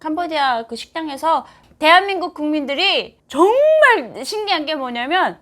캄보디아 그 식당에서 대한민국 국민들이 정말 신기한 게 뭐냐면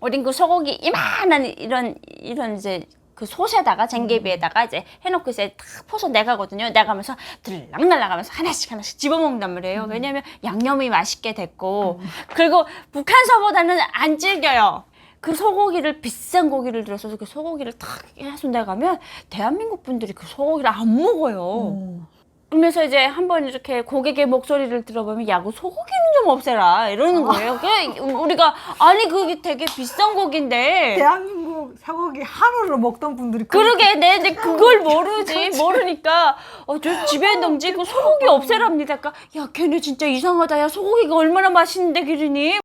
우린 그 소고기 이만한 이런 이런 이제 그 솥에다가 쟁개비에다가 이제 해놓고 이제 탁 퍼서 내가거든요. 내가면서 들락날락하면서 하나씩 하나씩 집어먹는단 말이에요. 왜냐면 양념이 맛있게 됐고 그리고 북한서보다는 안 질겨요. 그 소고기를 비싼 고기를 들어서 그 소고기를 탁 해서 내가면 대한민국 분들이 그 소고기를 안 먹어요. 어. 그러면서 이제 한번 이렇게 고객의 목소리를 들어보면 야, 그 소고기는 좀 없애라 이러는 거예요. 그 우리가 아니 그게 되게 비싼 고기인데. 대한민국 사고기 한우를 먹던 분들이 그러게 내, 내 그걸 모르지 모르니까 어저 집에 동지 그 소고기 없애랍니다. 그러니까 야 걔네 진짜 이상하다. 야 소고기가 얼마나 맛있는데 기르니?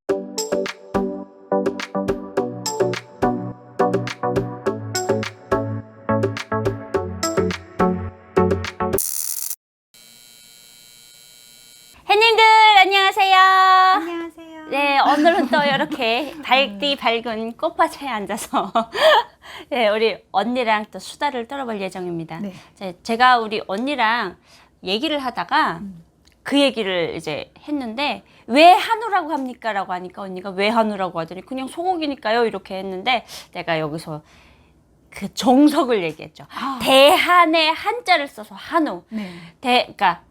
밝디 밝은 꽃밭에 앉아서 네, 우리 언니랑 또 수다를 떨어볼 예정입니다. 네. 제- 제가 우리 언니랑 얘기를 하다가 그 얘기를 이제 했는데 왜 한우라고 합니까라고 하니까 언니가 왜 한우라고 하더니 그냥 소고기니까요 이렇게 했는데 내가 여기서 그 정석을 얘기했죠. 아. 대한의 한자를 써서 한우. 네. 대 그러니까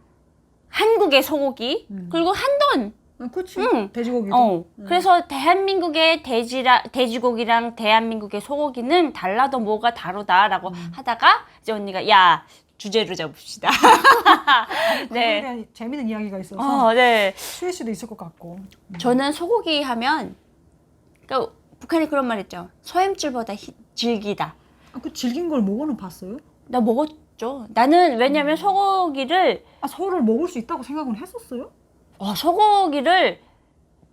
한국의 소고기 음. 그리고 한돈 어, 그치. 응. 돼지고기도. 어, 음. 그래서 대한민국의 돼지라, 돼지고기랑 대한민국의 소고기는 달라도 뭐가 다르다라고 음. 하다가 이제 언니가 야 주제를 잡읍시다. 네. 네. 재밌는 이야기가 있어서 어, 네. 수혜 씨도 있을 것 같고. 저는 소고기 하면 그러니까 북한이 그런 말 했죠. 소햄줄보다 히- 질기다. 아, 그 질긴 걸 먹어는 봤어요? 나 먹었죠. 나는 왜냐면 소고기를 아 소를 먹을 수 있다고 생각은 했었어요? 어, 소고기를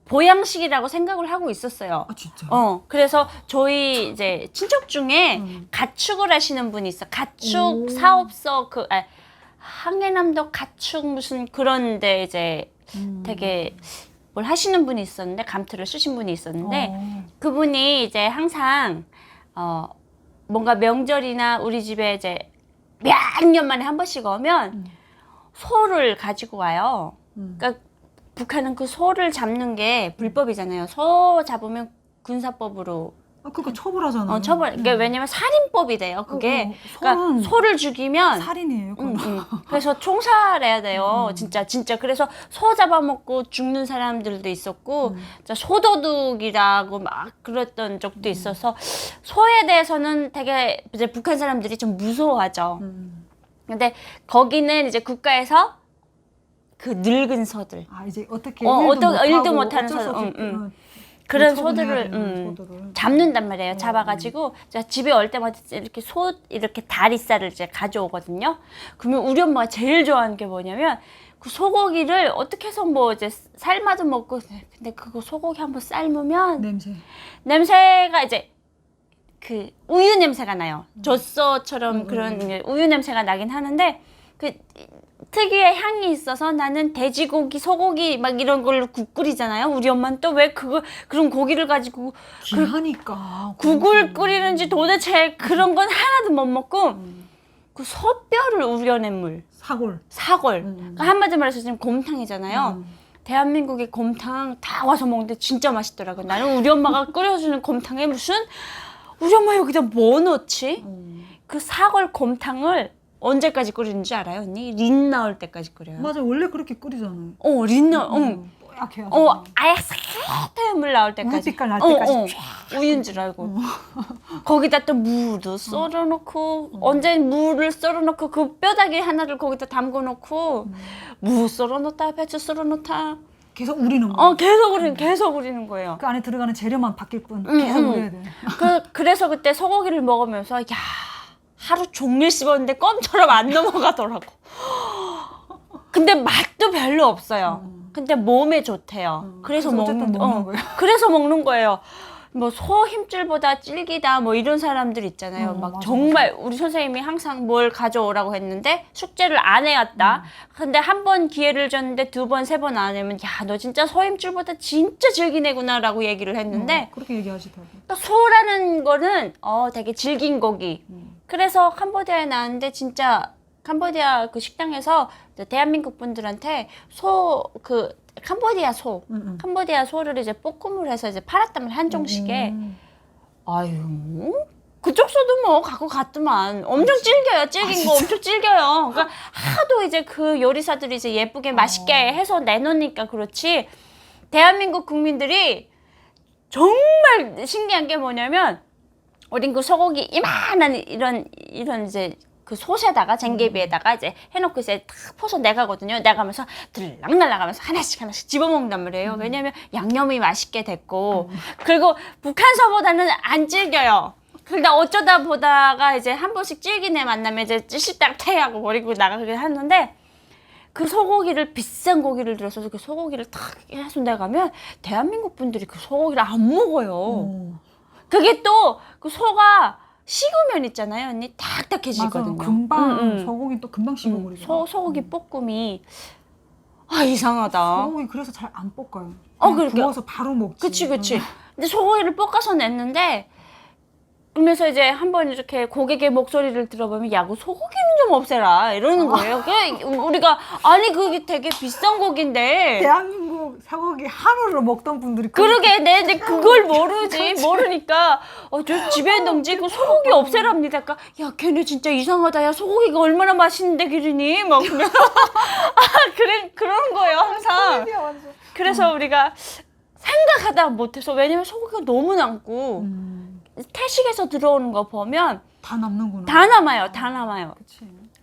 보양식이라고 생각을 하고 있었어요. 아 진짜. 어, 그래서 저희 이제 친척 중에 음. 가축을 하시는 분이 있어. 가축 오. 사업소 그 아, 항해남도 가축 무슨 그런데 이제 음. 되게 뭘 하시는 분이 있었는데 감투를 쓰신 분이 있었는데 어. 그분이 이제 항상 어 뭔가 명절이나 우리 집에 이제 몇 년 만에 한 번씩 오면 음. 소를 가지고 와요. 음. 그러니까 북한은 그 소를 잡는 게 불법이잖아요. 소 잡으면 군사법으로 아 그러니까 처벌하잖아. 어, 처벌. 그러니까 왜냐면 살인법이 돼요. 그게. 어, 어, 그러니까 소를 죽이면 살인이에요. 응, 응. 그래서 총살해야 돼요. 음. 진짜 진짜. 그래서 소 잡아먹고 죽는 사람들도 있었고 음. 소도둑이라고 막 그랬던 적도 있어서 소에 대해서는 되게 이제 북한 사람들이 좀 무서워하죠. 음. 근데 거기는 이제 국가에서 그 늙은 소들 아 이제 어떻게 어, 일도 어떤- 못하고 일도 못하는 어쩔 수 소- 없이 응, 응. 어, 그런 처분해야 소들을 되는 음, 소들을. 잡는단 말이에요. 음. 잡아가지고 제가 집에 올 때마다 이렇게 소 이렇게 다리살을 이제 가져오거든요. 그러면 우리 엄마가 제일 좋아하는 게 뭐냐면 그 소고기를 어떻게 해서 뭐 이제 삶아도 먹고 근데 그거 소고기 한번 삶으면 냄새. 냄새가 이제 그 우유 냄새가 나요. 젖소처럼 음, 그런 음. 게 우유 냄새가 나긴 하는데 그 특유의 향이 있어서 나는 돼지고기, 소고기 막 이런 걸로 국 끓이잖아요. 우리 엄마는 또 왜 그거 그런 고기를 가지고 귀하니까. 국을 끓이는지 도대체 그런 건 하나도 못 먹고 음. 그 소뼈를 우려낸 물, 사골. 사골. 음. 그러니까 한마디 말해서 지금 곰탕이잖아요. 음. 대한민국의 곰탕 다 와서 먹는데 진짜 맛있더라고요. 나는 우리 엄마가 끓여주는 곰탕에 무슨 우리 엄마 여기다 뭐 넣지? 음. 그 사골 곰탕을 언제까지 끓이는지 알아요, 언니? 린 나올 때까지 끓여요. 맞아 원래 그렇게 끓이잖아요. 어, 린 나올, 응. 음. 뽀얗게 해서. 어, 아예 새하얀 물 나올 때까지. 물빛깔 날 어, 때까지 어, 우유인 줄 알고. 거기다 또 무도 썰어 놓고, 언제 무를 썰어 놓고, 그 뼈다귀 하나를 거기다 담궈 놓고, 무 썰어 놓다, 배추 썰어 놓다. 계속 우리는 거. 어, 계속 우리는, 계속 우리는 거예요. 그 안에 들어가는 재료만 바뀔 뿐 음, 계속 음. 우려야 돼. 그, 그래서 그때 소고기를 먹으면서, 야 하루 종일 씹었는데 껌처럼 안 넘어가더라고. 근데 맛도 별로 없어요. 음. 근데 몸에 좋대요. 음, 그래서, 그래서 먹는, 먹는 어, 거예요. 그래서 먹는 거예요. 뭐 소 힘줄보다 질기다 뭐 이런 사람들 있잖아요. 어, 막 맞아, 정말 우리 선생님이 항상 뭘 가져오라고 했는데 숙제를 안 음. 해왔다. 근데 한 번 기회를 줬는데 두 번 세 번 안 하면 야 너 진짜 소 힘줄보다 진짜 질기네구나라고 얘기를 했는데 어, 그렇게 얘기하시더라고. 또 소라는 거는 어 되게 질긴 고기. 음. 그래서 캄보디아에 나왔는데 진짜 캄보디아 그 식당에서 대한민국 분들한테 소 그 캄보디아 소 음, 음. 캄보디아 소를 이제 볶음을 해서 이제 팔았다면 한정식에. 음. 아유 그쪽 소도 뭐 갖고 갔더만. 엄청 질겨요. 질긴 거 엄청 질겨요. 그러니까 하도 이제 그 요리사들이 이제 예쁘게 맛있게 해서 내놓으니까 그렇지 대한민국 국민들이 정말 신기한 게 뭐냐면 우린 그 소고기 이만한 이런 이런 이제 그 솥에다가 쟁개비에다가 이제 해놓고 이제 탁 퍼서 내가거든요. 내가면서 들락날락하면서 하나씩 하나씩 집어먹는단 말이에요. 왜냐면 양념이 맛있게 됐고 그리고 북한서보다는 안 질겨요. 그러다 어쩌다 보다가 이제 한 번씩 질긴 애 만나면 이제 찌식딱 태하고 버리고 나가긴 하는데 그 소고기를 비싼 고기를 들어서 그 소고기를 탁 해서 내가면 대한민국 분들이 그 소고기를 안 먹어요. 어. 그게 또 그 소가 식으면 있잖아요, 언니. 딱딱해지거든요. 금방 응, 응. 소고기 또 금방 음, 식어버리죠. 소 소고기 볶음이 아 이상하다. 소고기 그래서 잘 안 볶아요. 어, 그냥 그러니까. 구워서 바로 먹지. 그치 그치. 근데 소고기를 볶아서 냈는데 그러면서 이제 한번 이렇게 고객의 목소리를 들어보면 야구 소고기는 좀 없애라 이러는 거예요. 그 우리가 아니 그게 되게 비싼 고기인데 대한민국 소고기 하루를 먹던 분들이 그러게 내 이제 그걸 모르지 모르니까 어저 집에 동지 그 소고기 없애랍니다. 그러니까 야 걔네 진짜 이상하다. 야 소고기가 얼마나 맛있는데 그러니 막 그러면 아 그래 그런 거예요 항상. 소고기야, 완전. 그래서 우리가 생각하다 못해서 왜냐면 소고기가 너무 남고 음, 태식에서 들어오는 거 보면 다 남는구나. 다 남아요 다 남아요. 그치.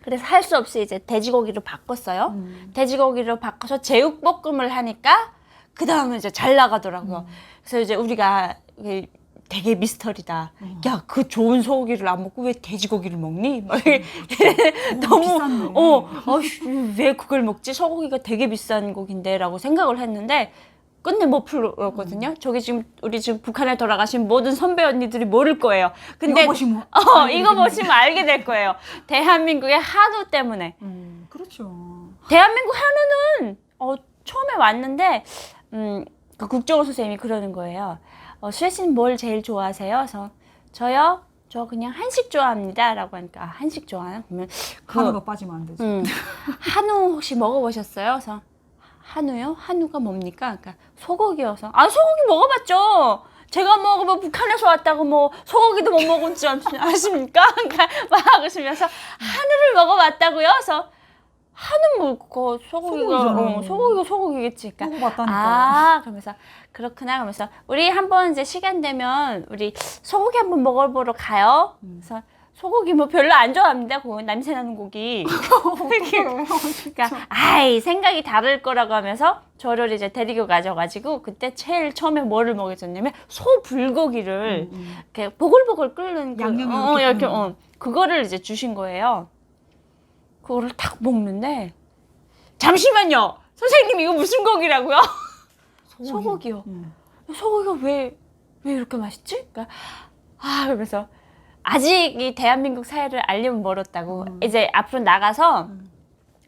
그래서 할 수 없이 이제 돼지고기로 바꿨어요. 음. 돼지고기로 바꿔서 제육볶음을 하니까 그 다음에 이제 잘 나가더라고요. 음. 그래서 이제 우리가 되게 미스터리다. 어. 야, 그 좋은 소고기를 안 먹고 왜 돼지고기를 먹니? 막 음. 너무. 어, 아씨, 왜 그걸 먹지? 소고기가 되게 비싼 고기인데라고 생각을 했는데 끝내 못 풀었거든요. 저기 지금 우리 지금 북한에 돌아가신 모든 선배 언니들이 모를 거예요. 근데 이거 보시면 어, 알게 이거. 보시면 알게 될 거예요. 대한민국의 한우 때문에. 음, 그렇죠. 대한민국 한우는 어, 처음에 왔는데 음, 그 국정원 선생님이 그러는 거예요. 어, 수혜 씨는 뭘 제일 좋아하세요? 그래서 저요? 저 그냥 한식 좋아합니다. 라고 하니까 아, 한식 좋아하나? 그러면 그 한우가 빠지면 안 되지. 음, 한우 혹시 먹어보셨어요? 그래서 한우요? 한우가 뭡니까? 그러니까 소고기여서 아 소고기 먹어봤죠. 제가 뭐, 뭐 북한에서 왔다고 뭐 소고기도 못 먹은 줄 아십니까? 그러니까 막 하시면서 한우를 먹어봤다고요. 그래서 한우 먹고 소고기가. 어, 소고기가 소고기겠지. 그러니까 먹어봤다니까. 아, 그러면서 그렇구나. 그러면서 우리 한번 이제 시간 되면 우리 소고기 한번 먹어보러 가요. 음. 그래서 소고기 뭐 별로 안 좋아합니다. 그거 냄새 나는 고기. 그러니까 아이 생각이 다를 거라고 하면서 저를 이제 데리고 가져가지고 그때 제일 처음에 뭐를 먹여줬냐면 소 불고기를 이렇게 보글보글 끓는 그, 양념이 어, 이렇게 끓는 어, 그거를 이제 주신 거예요. 그거를 탁 먹는데 잠시만요. 선생님 이거 무슨 고기라고요? 소고기 요. 음. 소고기가 왜, 왜 이렇게 맛있지? 그러니까, 아, 그러면서, 아직 이 대한민국 사회를 알려면 멀었다고. 음. 이제 앞으로 나가서 음.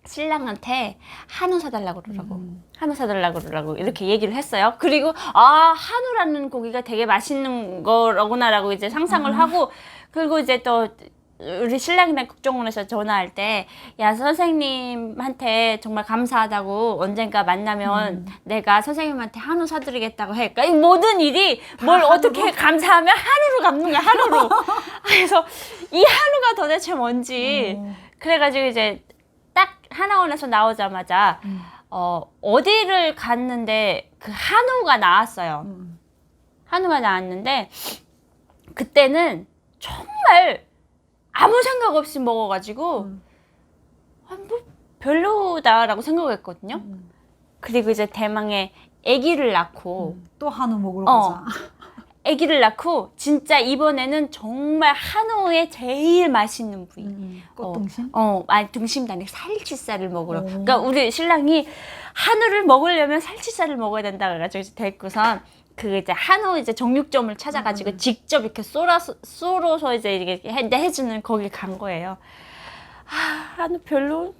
신랑한테 한우 사달라고 그러라고. 음. 한우 사달라고 그러라고. 이렇게 얘기를 했어요. 그리고, 아, 한우라는 고기가 되게 맛있는 거라구나라고 이제 상상을 음. 하고, 그리고 이제 또, 우리 신랑이랑 국정원에서 전화할 때, 야, 선생님한테 정말 감사하다고 언젠가 만나면 음. 내가 선생님한테 한우 사드리겠다고 해. 그러니까 이 모든 일이 뭘? 어떻게 감사하면 한우로 갚는 거야, 한우로. 그래서 이 한우가 도대체 뭔지. 어. 그래가지고 이제 딱 하나원에서 나오자마자, 음. 어, 어디를 갔는데 그 한우가 나왔어요. 음. 한우가 나왔는데, 그때는 정말 아무 생각 없이 먹어가지고, 음. 아, 뭐 별로다라고 생각했거든요. 음. 그리고 이제 대망의 아기를 낳고 음. 또 한우 먹으러 어. 가자. 아기를 낳고 진짜 이번에는 정말 한우의 제일 맛있는 부위. 음. 꽃등심? 어, 아니 등심도 아니고 살치살을 먹으러. 오. 그러니까 우리 신랑이 한우를 먹으려면 살치살을 먹어야 된다 그래가지고 이제 데리고선 그 이제 한우 이제 정육점을 찾아가지고 음. 직접 이렇게 썰어서 썰어서 이제 이렇게 해, 해주는 거기 간 거예요. 아, 별로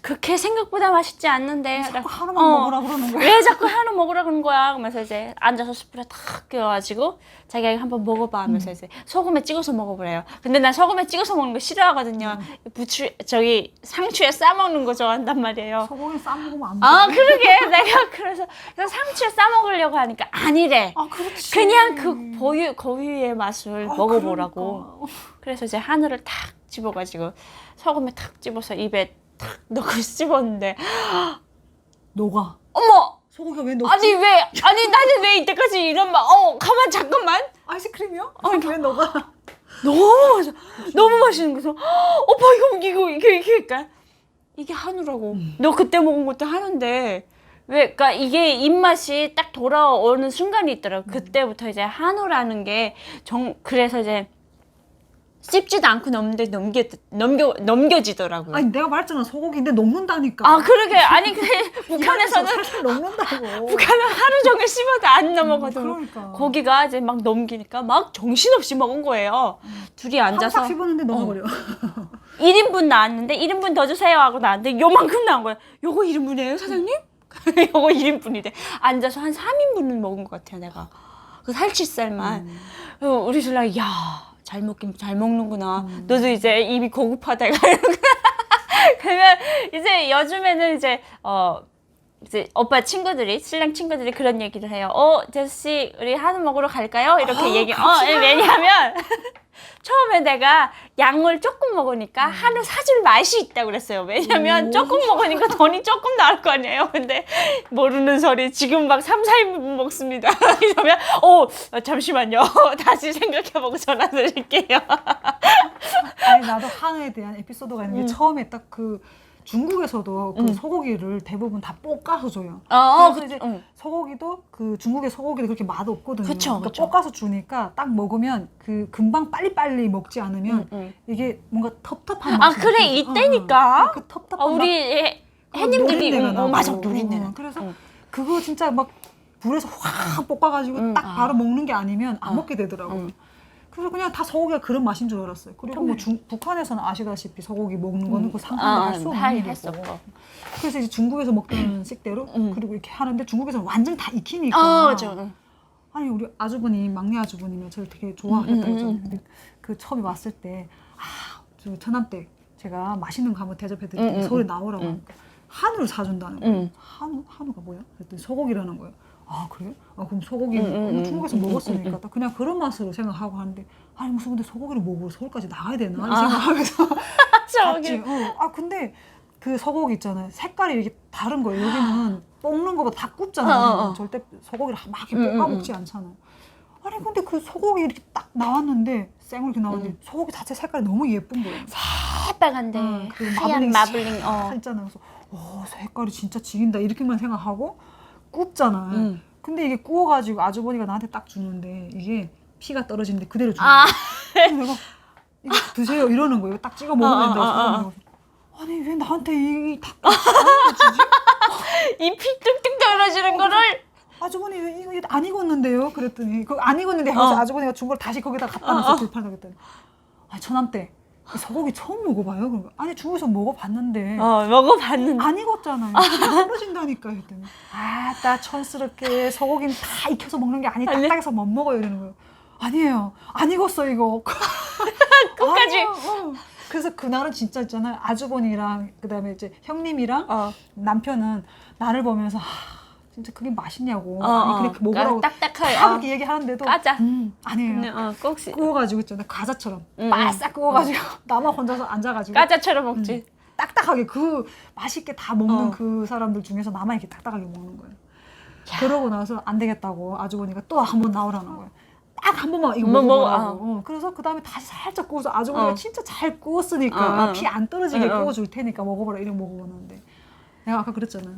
그렇게 생각보다 맛있지 않는데. 자꾸 나- 하나만 어. 먹으라 그러는 거야. 왜 자꾸 한우 먹으라 그런 거야? 그러면서 이제 앉아서 스프레 탁 끼워가지고 자기가 한번 먹어봐 하면서 음. 이제 소금에 찍어서 먹어보래요. 근데 난 소금에 찍어서 먹는 거 싫어하거든요. 음. 부추 저기 상추에 싸 먹는 거 좋아한단 말이에요. 소고기 싸 먹으면 안 돼. 아 그러게 내가 그래서 그래서 상추에 싸 먹으려고 하니까 아니래. 아, 그렇지. 그냥 그 고유 고유의 맛을 아, 먹어보라고. 그러니까. 그래서 이제 한우를 탁 집어가지고 소금에 탁 집어서 입에 탁 넣고 씹었는데. 녹아. 어머! 소고기가 왜 녹지? 아니 왜 아니 나는 왜 이때까지 이런 맛어 가만 잠깐만. 아이스크림이요? 아니 왜 녹아? 너무 맛있어. 너무 맛있는 거서 오빠 이거 이거 이게 이게 그러니까 이게 한우라고. 너 그때 먹은 것도 한우인데. 왜 그러니까 이게 입맛이 딱 돌아오는 순간이 있더라고. 그때부터 이제 한우라는 게 정 그래서 이제 씹지도 않고 넘는데 넘겨 넘겨 넘겨지더라고요. 아니 내가 말했잖아 소고기인데 녹는다니까. 아 그러게 아니 그 북한에서는 살살 녹는다고. 북한은 하루 종일 씹어도 안 넘어가도 그러니까. 고기가 이제 막 넘기니까 막 정신없이 먹은 거예요. 둘이 앉아서 항상 씹었는데 녹아버려. 1인분 나왔는데 1인분 더 주세요 하고 나왔는데 요만큼 나온 거예요. 요거 1인분이에요 사장님? 요거 1인분이래. 앉아서 한 3인분은 먹은 것 같아요 내가. 그 살치살만. 어, 우리 신랑이 야 잘 먹긴 잘 먹는구나. 너도 이제 입이 고급하다 이러고. 그러면 이제 요즘에는 이제 어 이제 오빠 친구들이 신랑 친구들이 그런 얘기를 해요. 어 제시 우리 한우 먹으러 갈까요? 이렇게 얘기. 어 예, 왜냐하면 처음에 내가 양을 조금 먹으니까 한우 사줄 맛이 있다고 그랬어요. 왜냐면 오. 조금 먹으니까 돈이 조금 나올 거 아니에요. 근데 모르는 소리 지금 막 3, 4인분 먹습니다. 이러면 어 잠시만요. 다시 생각해보고 전화 드릴게요. 아니 나도 한우에 대한 에피소드가 있는 게 음. 처음에 딱그 중국에서도 그 음. 소고기를 대부분 다 볶아서 줘요. 어, 어, 그래서 그, 이제 응. 소고기도 그 중국의 소고기도 그렇게 맛 없거든요. 그쵸, 그러니까 그쵸. 볶아서 주니까 딱 먹으면 그 금방 빨리빨리 먹지 않으면 응, 응. 이게 뭔가 텁텁한 아, 맛이 그래. 이때니까. 어, 그 텁텁한 어, 우리 해, 해님들이 응, 어. 맞아 노린내. 어, 그래서 응. 그거 진짜 막 불에서 확 볶아가지고 음, 딱 아. 바로 먹는 게 아니면 안 어. 먹게 되더라고요. 음. 그래서 그냥 다 소고기가 그런 맛인 줄 알았어요. 그리고 뭐. 중, 북한에서는 아시다시피 소고기 먹는 거는 그 상상도 아, 할수 없는 할- 일이고. 없고. 그래서 이제 중국에서 먹던 식대로 음. 그리고 이렇게 하는데 중국에서는 완전 다 익히니까. 어. 응. 아니 우리 아주버님 막내 아주버님이 저를 되게 좋아하겠다 음, 음, 그랬잖아요. 음. 근데 그 처음에 왔을 때 아, 저 천안 때 제가 맛있는 거 한번 대접해 드릴게요. 음, 음, 서울에 음. 나오라고 음. 하니까 한우를 사준다는 거예요. 음. 한우 한우가 뭐야? 그랬더니 소고기라는 거예요. 아 그래요? 아 그럼 소고기 음, 음, 음, 중국에서 음, 음, 먹었으니까 음, 음. 딱 그냥 그런 맛으로 생각하고 하는데 아니 무슨 근데 소고기를 먹으러 서울까지 나가야 되나 아. 생각하면서. 갔지. 어. 아 근데 그 소고기 있잖아요. 색깔이 이렇게 다른 거예요. 여기는 볶는 거보다 다 굽잖아요. 어, 어, 어. 절대 소고기를 막 이렇게 음, 볶아 음, 먹지 않잖아요. 아니 근데 그 소고기 이렇게 딱 나왔는데 생으로 이렇게 나왔는데 음. 소고기 자체 색깔이 너무 예쁜 거예요. 새빨간데 어, 그 하얀 마블링 어. 있잖아요. 그래서 오 색깔이 진짜 지긴다 이렇게만 생각하고 굽잖아요. 음. 근데 이게 구워가지고 아주버니가 나한테 딱 주는데 이게 피가 떨어지는데 그대로 주는 아. 거야. 그래서 내가 이거 드세요 이러는 거예요. 딱 찍어 먹으면 어, 어, 된다고. 어, 어. 그래서 아니 왜 나한테 이 닭가슴 주지? 이 피 뚝뚝 떨어지는 거를 아주버니 왜 이거 안 익었는데요? 그랬더니 그안 익었는데 어. 하면서 아주버니가 준 걸 다시 거기다 갖다 어, 놨어 어. 들판에 그랬더니 아 천암 때 소고기 처음 먹어봐요? 거 아니 중국에서 먹어봤는데 어 먹어봤는데. 안 익었잖아요. 그게 떨어진다니까 했더니 아나 촌스럽게 소고기는 다 익혀서 먹는 게 아니 아니. 딱딱해서 못 먹어요 이러는 거예요. 아니에요. 안 익었어 이거. 끝까지. 어. 그래서 그날은 진짜 있잖아요. 아주버니랑 그다음에 이제 형님이랑 어. 남편은 나를 보면서 하, 진짜 그게 맛있냐고. 어, 아니 어. 근데 그 먹으라고 딱딱하게. 다 어. 이렇게 얘기하는데도 까자. 음, 아니에요. 근데 어, 꼭 시- 구워가지고 있잖아요. 과자처럼 음, 바싹 구워가지고 나만 혼자서 앉아가지고 까자처럼 먹지. 딱딱하게 그 맛있게 다 먹는 어. 그 사람들 중에서 나만 이렇게 딱딱하게 먹는 거예요. 그러고 나서 안 되겠다고 아주버니가 또 한 번 나오라는 거예요. 딱 한 번만 이거 뭐, 뭐, 먹어보라고. 어, 그래서 그 다음에 다시 살짝 구워서 아주버니가 어. 진짜 잘 구웠으니까 어, 어. 피 안 떨어지게 어, 어. 구워줄 테니까 먹어보라 이렇게 먹어보는데 내가 아까 그랬잖아.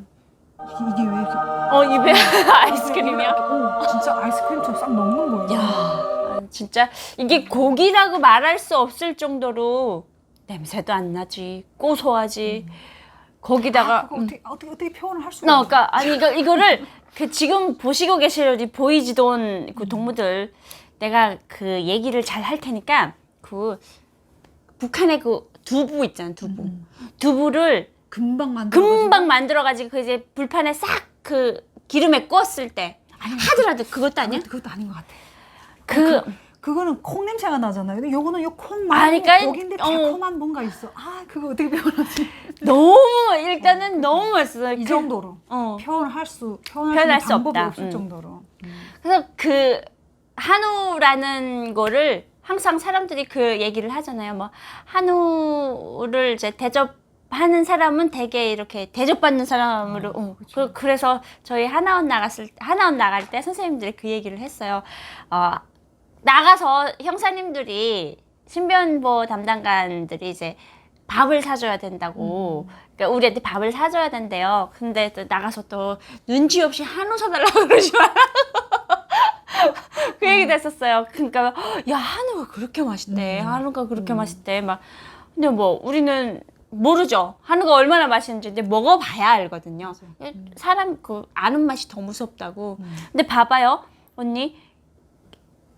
이게, 이게 왜 이렇게 어 입에 아이스크림이야. 어, 진짜 아이스크림처럼 싹 먹는 거예요. 야, 진짜 이게 고기라고 말할 수 없을 정도로 냄새도 안 나지, 고소하지. 거기다가 아, 그거 어떻게, 어떻게 어떻게 표현을 할 수가 나 없어. 그러니까 아니 이거 이거를 그 지금 보시고 계실 이 보이지돈 그 동무들 내가 그 얘기를 잘 할 테니까 그 북한의 그 두부 있잖아 두부. 음. 두부를 금방 만들어. 금방 만들어가지고 그 이제 불판에 싹 그 기름에 구웠을 때 하더라도 그것도 아니야? 그것도 아닌 것 같아. 그 그거는 콩 냄새가 나잖아요. 근데 요거는 요콩 아, 말고 그러니까, 고기인데 어. 달콤한 뭔가 있어. 아 그거 어떻게 표현하지? 너무 일단은 너무 맛있어. 이 그- 정도로 어. 표현할 수 표현할, 표현할 수 방법이 없다. 없을 음. 정도로. 그래서 그 한우라는 거를 항상 사람들이 그 얘기를 하잖아요. 뭐 한우를 이제 대접 하는 사람은 되게 이렇게 대접받는 사람으로. 어, 그, 그래서 저희 하나원 나갔을 하나원 나갈 때 선생님들이 그 얘기를 했어요. 어, 나가서 형사님들이 신변보 담당관들이 이제 밥을 사줘야 된다고. 그러니까 우리한테 밥을 사줘야 된대요. 근데 또 나가서 또 눈치 없이 한우 사달라고 그러지 마라. 그 얘기도 했었어요. 그러니까 야 한우가 그렇게 맛있대. 음. 한우가 그렇게 음. 맛있대. 막 근데 뭐 우리는 모르죠. 한우가 얼마나 맛있는지 근데 먹어봐야 알거든요. 음. 사람 그 아는 맛이 더 무섭다고. 음. 근데 봐봐요, 언니.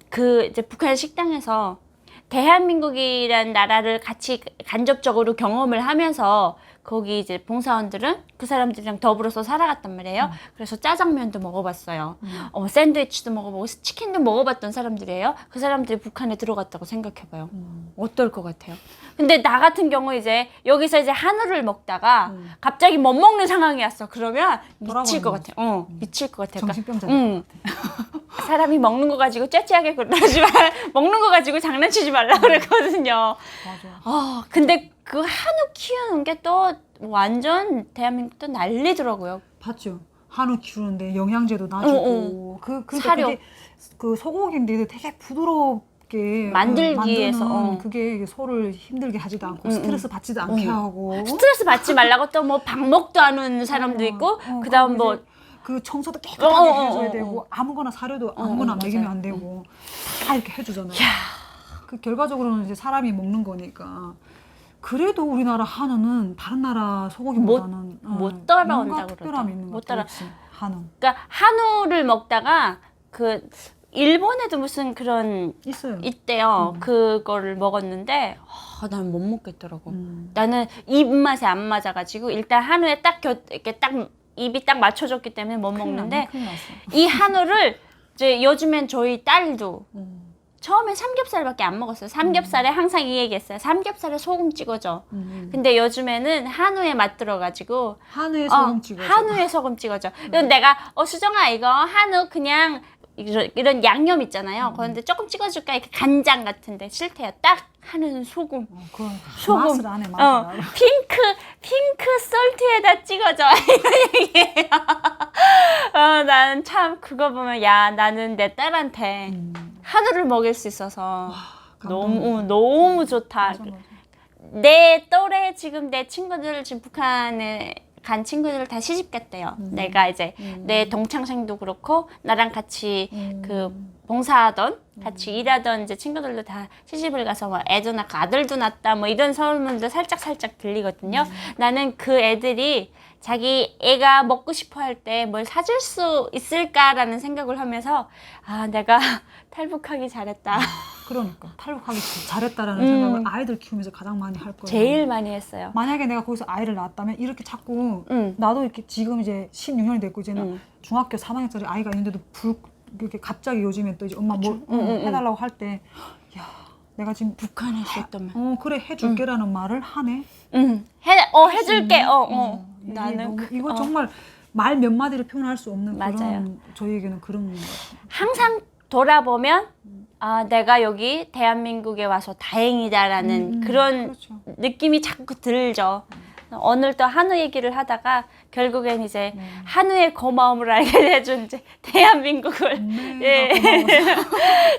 그 이제 북한 식당에서 대한민국이란 나라를 같이 간접적으로 경험을 하면서 거기 이제 봉사원들은 그 사람들이랑 더불어서 살아갔단 말이에요. 그래서 짜장면도 먹어봤어요. 음. 어, 샌드위치도 먹어보고 치킨도 먹어봤던 사람들이에요. 그 사람들이 북한에 들어갔다고 생각해봐요. 음. 어떨 것 같아요? 근데 나 같은 경우 이제 여기서 이제 한우를 먹다가 음. 갑자기 못 먹는 상황이 왔어. 그러면 미칠 것. 같아. 어, 미칠 것 같아. 그러니까 정신병자. 응. 사람이 먹는 거 가지고 째째하게 그러지 말, 먹는 거 가지고 장난치지 말라 그랬거든요. 맞아. 아, 근데 그 한우 키우는 게 또 완전 대한민국도 난리더라고요. 봤죠. 한우 키우는데 영양제도 어, 놔주고 그 그 사료. 그게 그 소고기인데 되게 부드럽게 만들기 어, 만드는 위해서, 어. 그게 소를 힘들게 하지도 않고 응, 스트레스 받지도 않게 응. 하고 스트레스 받지 말라고 또뭐밥 먹도 안 오는 사람도 어, 있고 어, 그다음 뭐 이제 그 청소도 깨끗하게 어, 어, 해줘야 어, 되고 어. 아무거나 사료도 어, 아무거나 어, 먹이면. 안 되고 다 이렇게 해주잖아요. 그 결과적으로는 이제 사람이 먹는 거니까 그래도 우리나라 한우는 다른 나라 소고기보다는 어, 못 따라온다 뭔가 그러더라. 특별함이 있는 못것 따라- 같아요. 역시 한우 그러니까 한우를 먹다가 그 일본에도 무슨 그런 있어요. 있대요. 음. 그거를 먹었는데 아, 난 못 먹겠더라고. 음. 나는 입맛에 안 맞아가지고 일단 한우에 딱 겨, 이렇게 딱 입이 딱 맞춰졌기 때문에 못 먹는데. 이 한우를 이제 요즘엔 저희 딸도 음. 처음에 삼겹살밖에 안 먹었어요. 삼겹살에 항상 이 얘기했어요. 삼겹살에 소금 찍어줘. 음. 근데 요즘에는 한우에 맛 들어가지고 한우에 어, 소금 찍어. 한우에 소금 찍어줘. 그럼 내가 어 수정아 이거 한우 그냥 이런, 이런 양념 있잖아요. 그런데 조금 찍어줄까 이렇게 간장 같은데 싫대요. 딱 한우는 소금. 어, 그 소금. 맛을 안에 맛을 어, 알아. 핑크 핑크 솔트에다 찍어줘 이런 얘기예요. 어, 나는 참 그거 보면 야 나는 내 딸한테 음. 한우를 먹일 수 있어서 너무 너무 좋다. 맞아, 맞아. 내 또래 지금 내 친구들 지금 북한에 간 친구들 다 시집 갔대요. 음. 내가 이제 음. 내 동창생도 그렇고 나랑 같이 음. 그 봉사하던 같이 일하던 이제 친구들도 다 시집을 가서 뭐 애도 낳고 아들도 낳았다 뭐 이런 소문도 살짝 살짝 들리거든요. 나는 그 애들이 자기 애가 먹고 싶어 할 때 뭘 사줄 수 있을까라는 생각을 하면서 아 내가 탈북하기 잘했다 그러니까 탈북하기 잘했다라는 음. 생각을 아이들 키우면서 가장 많이 할 거예요. 제일 많이 했어요. 만약에 내가 거기서 아이를 낳았다면 이렇게 자꾸 응. 나도 이렇게 지금 이제 16년이 됐고 이제는 응. 중학교 3학년짜리 아이가 있는데도 불 이렇게 갑자기 요즘에 또 이제 엄마 뭐 응, 응, 응. 해달라고 할 때 야 내가 지금 북한에 있었던 말. 어 그래 해줄게라는 말을 하네. 응. 해, 어 해줄게. 어, 어. 어, 나는 너무- 그- 이거 어. 정말 말 몇 마디로 표현할 수 없는 맞아요. 그런 저희에게는 그런. 항상 돌아보면 아 내가 여기 대한민국에 와서 다행이다라는 음, 그런 그렇죠. 느낌이 자꾸 들죠. 오늘 또 한우 얘기를 하다가 결국엔 이제 네. 한우의 고마움을 알게 해준 이제 대한민국을 네, 예.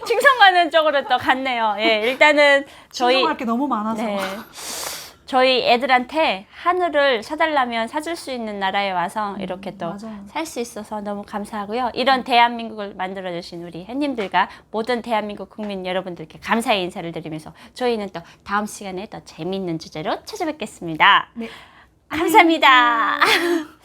칭송하는 쪽으로 또 갔네요. 예, 일단은 저희 게 너무 많아서 네. 저희 애들한테 한우를 사달라면 사줄 수 있는 나라에 와서 이렇게 또 음. 살수 있어서 너무 감사하고요. 이런 대한민국을 만들어주신 우리 햇님들과 모든 대한민국 국민 여러분들께 감사의 인사를 드리면서 저희는 또 다음 시간에 또 재미있는 주제로 찾아뵙겠습니다. 네. 감사합니다.